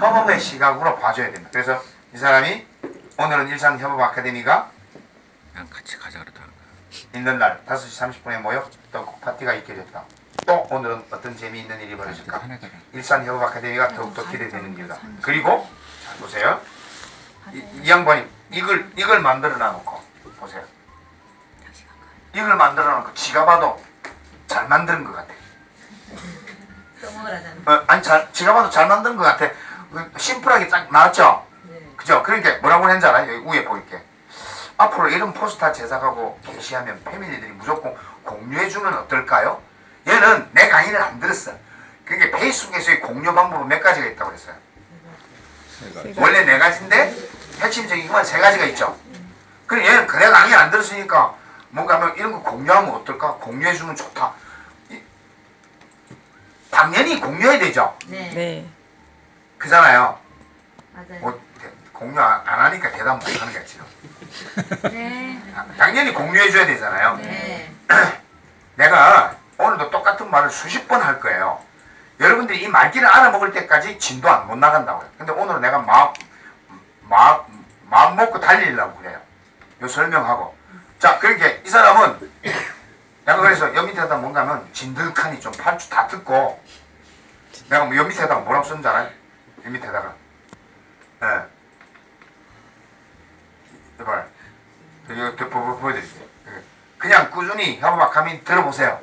협업의 시각으로 봐줘야 됩니다. 그래서 이 사람이 오늘은 일산 협업 아카데미가 그냥 같이 가자 그러다. 있는 날 5시 30분에 모여 또 파티가 있게 됐다. 또 오늘은 어떤 재미있는 일이 벌어질까? 일산 협업 아카데미가 더욱더 기대되는 이유다. 그리고 자 보세요. 이, 이 양반이 이걸 이걸 만들어 놔놓고 보세요. 이걸 만들어 놓고 지가 봐도 잘 만든 것 같아. 어, 아니 잘 지가 봐도 잘 만든 것 같아. 그 심플하게 딱 나왔죠. 네. 그죠? 그러니까 뭐라고 했는지 알아요? 여기 위에 보일게. 앞으로 이런 포스터 제작하고 게시하면 패밀리들이 무조건 공유해주면 어떨까요? 얘는 내 강의를 안 들었어. 그게 페이스북에서의 공유 방법은 몇 가지가 있다고 그랬어요. 원래 네 가지인데 핵심적인 건 세 가지가 있죠. 그럼 얘는 그래 강의 안 들었으니까 뭔가 하면 이런 거 공유하면 어떨까? 공유해주면 좋다. 이- 당연히 공유해야 되죠. 네. 네. 그잖아요. 맞아요. 뭐 대- 공유 안, 안 하니까 대답 못 하는 거지. 네. 당연히 공유해줘야 되잖아요. 네. 내가 오늘도 똑같은 말을 수십 번 할 거예요. 여러분들이 이 말귀를 알아먹을 때까지 진도 안 못 나간다고요. 근데 오늘은 내가 마음, 마음, 마음 먹고 달리려고 그래요. 요 설명하고. 자, 그렇게 이 사람은 내가 그래서 여 밑에다 뭔가 하면 진득하니 좀 팔주 다 듣고 내가 뭐여 밑에다가 뭐라고 쓴줄 알아요? 여 밑에다가. 예. 이봐요. 이거 보- 보- 보여드릴게요. 그냥 꾸준히 협업학하면 들어보세요.